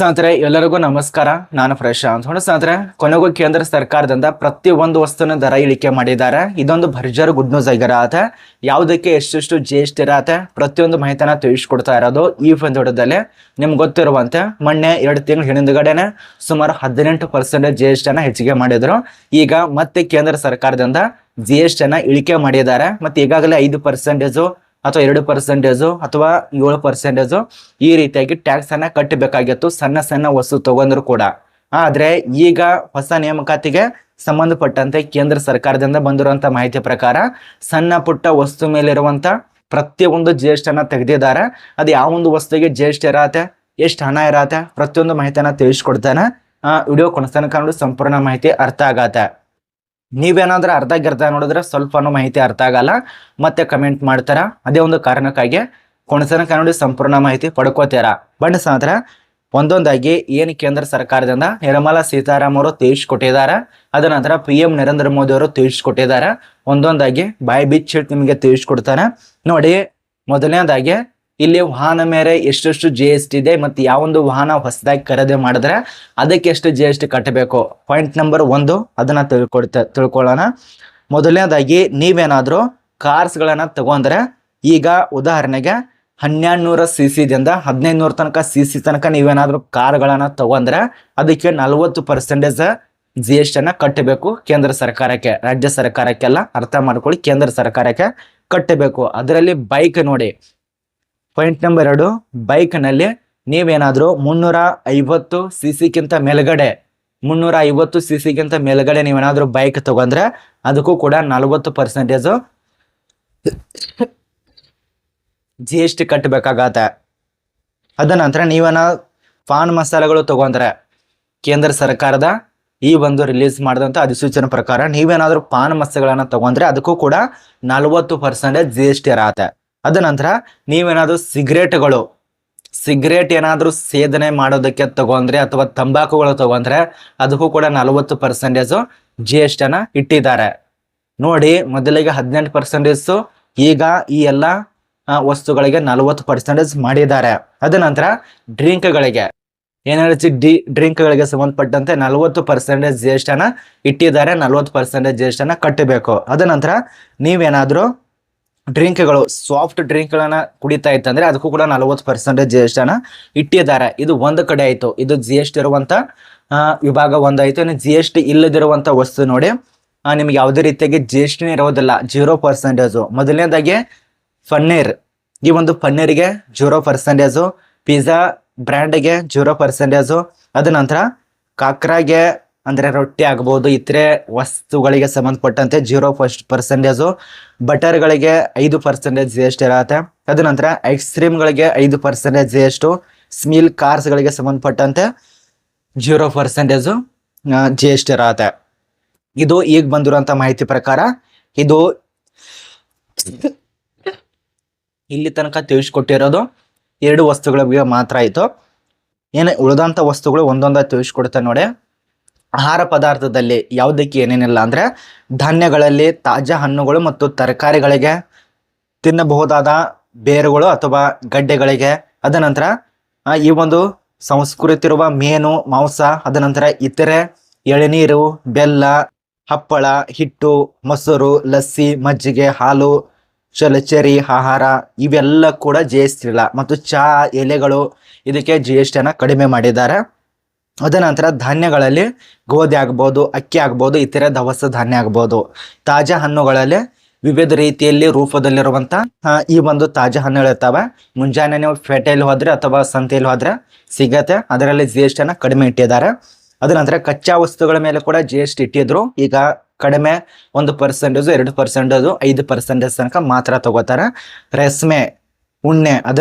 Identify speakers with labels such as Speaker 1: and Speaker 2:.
Speaker 1: ಸ್ನೇಹಿತರೆ, ಎಲ್ಲರಿಗೂ ನಮಸ್ಕಾರ. ನಾನು ಪ್ರಶಾಂತ್ ನೋಡಿ ಸ್ನೇಹಿತರೆ, ಕೊನೆಗೂ ಕೇಂದ್ರ ಸರ್ಕಾರದಿಂದ ಪ್ರತಿ ಒಂದು ವಸ್ತುನ ದರ ಇಳಿಕೆ ಮಾಡಿದ್ದಾರೆ. ಇದೊಂದು ಭರ್ಜರ್ ಗುಡ್ ನ್ಯೂಸ್ ಆಗಿರತ್ತೆ ಯಾವುದಕ್ಕೆ ಎಷ್ಟೆಷ್ಟು ಜಿ ಎಸ್ ಟಿ ಇರತ್ತೆ, ಪ್ರತಿಯೊಂದು ಮಾಹಿತಿನ ತಿಳಿಸ್ಕೊಡ್ತಾ ಇರೋದು ಈ ಒಂದು ವಿಡಿಯೋದಲ್ಲಿ. ನಿಮ್ಗೆ ಗೊತ್ತಿರುವಂತೆ, ಮೊನ್ನೆ ಎರಡು ತಿಂಗಳ ಹಿಂದುಗಡೆನೆ ಸುಮಾರು ಹದಿನೆಂಟು ಪರ್ಸೆಂಟ್ ಜಿ ಎಸ್ ಹೆಚ್ಚಿಗೆ ಮಾಡಿದ್ರು. ಈಗ ಮತ್ತೆ ಕೇಂದ್ರ ಸರ್ಕಾರದಿಂದ ಜಿ ಎಸ್ ಟಿನ ಇಳಿಕೆ ಮಾಡಿದ್ದಾರೆ. ಮತ್ತೆ ಈಗಾಗಲೇ ಐದು ಪರ್ಸೆಂಟೇಜು ಅಥವಾ ಎರಡು ಪರ್ಸೆಂಟೇಜು ಅಥವಾ ಏಳು ಪರ್ಸೆಂಟೇಜು ಈ ರೀತಿಯಾಗಿ ಟ್ಯಾಕ್ಸ್ ಅನ್ನ ಕಟ್ಟಬೇಕಾಗಿತ್ತು ಸಣ್ಣ ಸಣ್ಣ ವಸ್ತು ತಗೊಂಡ್ರು ಕೂಡ. ಆದ್ರೆ ಈಗ ಹೊಸ ನೇಮಕಾತಿಗೆ ಸಂಬಂಧಪಟ್ಟಂತೆ ಕೇಂದ್ರ ಸರ್ಕಾರದಿಂದ ಬಂದಿರುವಂತ ಮಾಹಿತಿ ಪ್ರಕಾರ ಸಣ್ಣ ಪುಟ್ಟ ವಸ್ತು ಮೇಲಿರುವಂತ ಪ್ರತಿಯೊಂದು ಜಿ ಎಸ್ ತೆಗೆದಿದ್ದಾರೆ. ಅದು ಯಾವ ಒಂದು ವಸ್ತುವಿಗೆ ಜಿ ಎಸ್ ಇರತ್ತೆ, ಎಷ್ಟು ಹಣ ಇರತ್ತೆ ಪ್ರತಿಯೊಂದು ಮಾಹಿತಿಯನ್ನ ತಿಳಿಸ್ಕೊಡ್ತಾನೆ. ಆ ವಿಡಿಯೋ ಕೊನೆತನಕ ನೋಡಿ ಸಂಪೂರ್ಣ ಮಾಹಿತಿ ಅರ್ಥ ಆಗತ್ತೆ. ನೀವೇನಾದ್ರೂ ಅರ್ಧ ಗಿರ್ಧ ನೋಡಿದ್ರೆ ಸ್ವಲ್ಪನೂ ಮಾಹಿತಿ ಅರ್ಥ ಆಗಲ್ಲ. ಮತ್ತೆ ಕಮೆಂಟ್ ಮಾಡ್ತಾರ? ಅದೇ ಒಂದು ಕಾರಣಕ್ಕಾಗಿ ಕೊಣಸನ ನೋಡಿ ಸಂಪೂರ್ಣ ಮಾಹಿತಿ ಪಡ್ಕೋತೀರ? ಬಣ್ಣ ಸಾತ್ರ ಒಂದೊಂದಾಗಿ ಏನು ಕೇಂದ್ರ ಸರ್ಕಾರದಿಂದ ನಿರ್ಮಲಾ ಸೀತಾರಾಮ್ ಅವರು ತಿಳಿಸ್ಕೊಟ್ಟಿದ್ದಾರೆ ಅದ ನಂತರ ಪಿ ಎಂ ನರೇಂದ್ರ ಮೋದಿ ಅವರು ತಿಳಿಸ್ಕೊಟ್ಟಿದ್ದಾರೆ ಒಂದೊಂದಾಗಿ ಬಾಯಿ ಬಿಚ್ಚಿಟ್ಟು ನಿಮಗೆ ತಿಳಿಸ್ಕೊಡ್ತಾರೆ ನೋಡಿ, ಮೊದಲನೇದಾಗಿ ಇಲ್ಲಿ ವಾಹನ ಮೇಲೆ ಎಷ್ಟೆಷ್ಟು ಜಿ ಎಸ್ ಟಿ ಇದೆ ಮತ್ತು ಯಾವೊಂದು ವಾಹನ ಹೊಸದಾಗಿ ಖರೀದಿ ಮಾಡಿದ್ರೆ ಅದಕ್ಕೆ ಎಷ್ಟು ಜಿ ಎಸ್ ಟಿ ಕಟ್ಟಬೇಕು? ಪಾಯಿಂಟ್ ನಂಬರ್ ಒಂದು, ಅದನ್ನ ತಿಳ್ಕೊಡ್ತ, ತಿಳ್ಕೊಳ್ಳೋಣ. ಮೊದಲನೇದಾಗಿ, ನೀವೇನಾದರೂ ಕಾರ್ಸ್ಗಳನ್ನು ತಗೊಂಡ್ರೆ, ಈಗ ಉದಾಹರಣೆಗೆ ಹನ್ನೆರಡು ನೂರ ಸಿ ಸಿದಿಂದ ಹದಿನೈದು ನೂರ ತನಕ ಸಿ ಸಿ ತನಕ ನೀವೇನಾದರೂ ಕಾರ್ಗಳನ್ನು ತಗೊಂಡ್ರೆ ಅದಕ್ಕೆ ನಲವತ್ತು ಪರ್ಸೆಂಟೇಜ್ ಜಿ ಎಸ್ ಟಿನ ಕಟ್ಟಬೇಕು ಕೇಂದ್ರ ಸರ್ಕಾರಕ್ಕೆ, ರಾಜ್ಯ ಸರ್ಕಾರಕ್ಕೆಲ್ಲ ಅರ್ಥ ಮಾಡ್ಕೊಳ್ಳಿ, ಕೇಂದ್ರ ಸರ್ಕಾರಕ್ಕೆ ಕಟ್ಟಬೇಕು. ಅದರಲ್ಲಿ ಬೈಕ್ ನೋಡಿ ಪಾಯಿಂಟ್ ನಂಬರ್ ಎರಡು ಬೈಕ್ನಲ್ಲಿ ನೀವೇನಾದರೂ ಮುನ್ನೂರ ಐವತ್ತು ಸಿ ಸಿಗಿಂತ ಮೇಲ್ಗಡೆ ಮುನ್ನೂರ ಐವತ್ತು ಸಿ ಸಿಗಿಂತ ಮೇಲ್ಗಡೆ ನೀವೇನಾದರೂ ಬೈಕ್ ತಗೊಂಡ್ರೆ ಅದಕ್ಕೂ ಕೂಡ ನಲವತ್ತು ಪರ್ಸೆಂಟೇಜು ಜಿ ಎಸ್ ಟಿ ಕಟ್ಟಬೇಕಾಗತ್ತೆ ಅದ ನಂತರ ನೀವೇನ ಪಾನ್ ಮಸಾಲೆಗಳು ತಗೊಂಡ್ರೆ ಕೇಂದ್ರ ಸರ್ಕಾರದ ಈ ಒಂದು ರಿಲೀಸ್ ಮಾಡಿದಂಥ ಅಧಿಸೂಚನೆ ಪ್ರಕಾರ ನೀವೇನಾದರೂ ಪಾನ್ ಮಸಾಲೆಗಳನ್ನು ತಗೊಂಡ್ರೆ ಅದಕ್ಕೂ ಕೂಡ ನಲವತ್ತು ಪರ್ಸೆಂಟೇಜ್ ಜಿ ಎಸ್ ಟಿ ಇರತ್ತೆ. ಅದ ನಂತರ ನೀವೇನಾದರೂ ಸಿಗರೇಟ್ಗಳು, ಸಿಗರೇಟ್ ಏನಾದರೂ ಸೇದನೆ ಮಾಡೋದಕ್ಕೆ ತಗೊಂಡ್ರೆ ಅಥವಾ ತಂಬಾಕುಗಳು ತಗೊಂಡ್ರೆ ಅದಕ್ಕೂ ಕೂಡ ನಲವತ್ತು ಪರ್ಸೆಂಟೇಜು ಜಿ ಎಸ್ ಟಿನ ಇಟ್ಟಿದ್ದಾರೆ. ನೋಡಿ ಮೊದಲಿಗೆ ಹದಿನೆಂಟು ಪರ್ಸೆಂಟೇಜ್ ಈಗ ಈ ಎಲ್ಲ ವಸ್ತುಗಳಿಗೆ ನಲವತ್ತು ಪರ್ಸೆಂಟೇಜ್ ಮಾಡಿದ್ದಾರೆ. ಅದ ನಂತರ ಡ್ರಿಂಕ್ಗಳಿಗೆ ಎನರ್ಜಿ ಡಿ, ಡ್ರಿಂಕ್ಗಳಿಗೆ ಸಂಬಂಧಪಟ್ಟಂತೆ ನಲವತ್ತು ಪರ್ಸೆಂಟೇಜ್ ಜಿ ಎಸ್ ಟಿನ ಇಟ್ಟಿದ್ದಾರೆ, ನಲವತ್ತು ಪರ್ಸೆಂಟೇಜ್ ಜಿ ಎಸ್ ಟಿನ ಕಟ್ಟಬೇಕು. ಅದ ನಂತರ ನೀವೇನಾದರೂ ಡ್ರಿಂಕ್ಗಳು ಸಾಫ್ಟ್ ಡ್ರಿಂಕ್ಗಳನ್ನ ಕುಡಿತಾ ಇತ್ತಂದ್ರೆ ಅದಕ್ಕೂ ಕೂಡ ನಲವತ್ತು ಪರ್ಸೆಂಟೇಜ್ ಜಿ ಎಸ್ ಟಿನ ಇಟ್ಟಿದ್ದಾರೆ. ಇದು ಒಂದು ಕಡೆ ಆಯಿತು. ಇದು ಜಿ ಎಸ್ ಟಿ ಇರುವಂತ ಆ, ವಿಭಾಗ ಒಂದಾಯ್ತು ಇನ್ನು ಜಿ ಎಸ್ ಟಿ ಇಲ್ಲದಿರುವಂತ ವಸ್ತು ನೋಡಿ. ನಿಮ್ಗೆ ಯಾವುದೇ ರೀತಿಯಾಗಿ ಜಿ ಎಸ್ ಟಿನೇ ಇರೋದಿಲ್ಲ ಜೀರೋ ಪರ್ಸೆಂಟೇಜು ಮೊದಲನೇದಾಗಿ ಪನ್ನೀರ್. ಈ ಒಂದು ಪನ್ನೀರಿಗೆ ಜೀರೋ ಪರ್ಸೆಂಟೇಜು ಪಿಜ್ಜಾ ಬ್ರ್ಯಾಂಡ್ಗೆ ಜೀರೋ ಪರ್ಸೆಂಟೇಜು ಅದ ನಂತರ ಕಾಕ್ರಾಗೆ ಅಂದರೆ ರೊಟ್ಟಿ ಆಗ್ಬೋದು, ಇತರೆ ವಸ್ತುಗಳಿಗೆ ಸಂಬಂಧಪಟ್ಟಂತೆ ಜೀರೋ ಫಸ್ಟ್ ಪರ್ಸೆಂಟೇಜು ಬಟರ್ಗಳಿಗೆ ಐದು ಪರ್ಸೆಂಟೇಜ್ ಜಿ ಎಸ್ ಇರತ್ತೆ. ಅದ ನಂತರ ಐಸ್ ಕ್ರೀಮ್ಗಳಿಗೆ ಐದು ಪರ್ಸೆಂಟೇಜ್ ಜಿ ಸ್ಮೀಲ್ ಕಾರ್ಸ್ ಗಳಿಗೆ ಕಾರ್ಸ್ಗಳಿಗೆ ಸಂಬಂಧಪಟ್ಟಂತೆ zero percentage G S T ಇರತ್ತೆ. ಇದು ಈಗ ಬಂದಿರುವಂಥ ಮಾಹಿತಿ ಪ್ರಕಾರ ಇದು ಇಲ್ಲಿ ತನಕ ತಿಳಿಸ್ಕೊಟ್ಟಿರೋದು ಎರಡು ವಸ್ತುಗಳಿಗೆ ಮಾತ್ರ ಆಯಿತು. ಏನು ಉಳಿದಂಥ ವಸ್ತುಗಳು ಒಂದೊಂದಾಗಿ ತಿಳಿಸ್ಕೊಡ್ತಾರೆ ನೋಡಿ. ಆಹಾರ ಪದಾರ್ಥದಲ್ಲಿ ಯಾವುದಕ್ಕೆ ಏನೇನಿಲ್ಲ ಅಂದರೆ ಧಾನ್ಯಗಳಲ್ಲಿ ತಾಜಾ ಹಣ್ಣುಗಳು ಮತ್ತು ತರಕಾರಿಗಳಿಗೆ ತಿನ್ನಬಹುದಾದ ಬೇರುಗಳು ಅಥವಾ ಗಡ್ಡೆಗಳಿಗೆ. ಅದ ನಂತರ ಈ ಒಂದು ಸಂಸ್ಕೃತಿರುವ ಮೀನು, ಮಾಂಸ, ಅದ ನಂತರ ಇತರೆ ಎಳನೀರು, ಬೆಲ್ಲ, ಹಪ್ಪಳ, ಹಿಟ್ಟು, ಮೊಸರು, ಲಸ್ಸಿ, ಮಜ್ಜಿಗೆ, ಹಾಲು ಚಲಚರಿ ಆಹಾರ, ಇವೆಲ್ಲ ಕೂಡ ಜಿ ಮತ್ತು ಚಹಾ ಎಲೆಗಳು ಇದಕ್ಕೆ ಜಿ ಎಸ್ ಟಿನ ಕಡಿಮೆ ಮಾಡಿದ್ದಾರೆ. ಅದ ನಂತರ ಧಾನ್ಯಗಳಲ್ಲಿ ಗೋಧಿ ಆಗ್ಬೋದು, ಅಕ್ಕಿ ಆಗ್ಬೋದು, ಇತರೆ ದವಸ ಧಾನ್ಯ ಆಗ್ಬೋದು. ತಾಜಾ ಹಣ್ಣುಗಳಲ್ಲಿ ವಿವಿಧ ರೀತಿಯಲ್ಲಿ ರೂಪದಲ್ಲಿರುವಂತ ಈ ಒಂದು ತಾಜಾ ಹಣ್ಣುಗಳು ಇರ್ತಾವೆ. ಮುಂಜಾನೆ ನೀವು ಪೇಟೆಯಲ್ಲಿ ಹೋದ್ರೆ ಅಥವಾ ಸಂತೆಯಲ್ಲಿ ಹೋದ್ರೆ ಸಿಗತ್ತೆ. ಅದರಲ್ಲಿ ಜಿ ಎಸ್ ಟಿನ ಕಡಿಮೆ ಇಟ್ಟಿದ್ದಾರೆ. ಅದ ನಂತರ ಕಚ್ಚಾ ವಸ್ತುಗಳ ಮೇಲೆ ಕೂಡ ಜಿ ಎಸ್ ಟಿ ಇಟ್ಟಿದ್ರು. ಈಗ ಕಡಿಮೆ ಒಂದು ಪರ್ಸೆಂಟೇಜು ಎರಡು ಪರ್ಸೆಂಟೇಜು ಐದು ಪರ್ಸೆಂಟೇಜ್ ತನಕ ಮಾತ್ರ ತಗೋತಾರೆ. ರೇಷ್ಮೆ, ಉಣ್ಣೆ ಅದ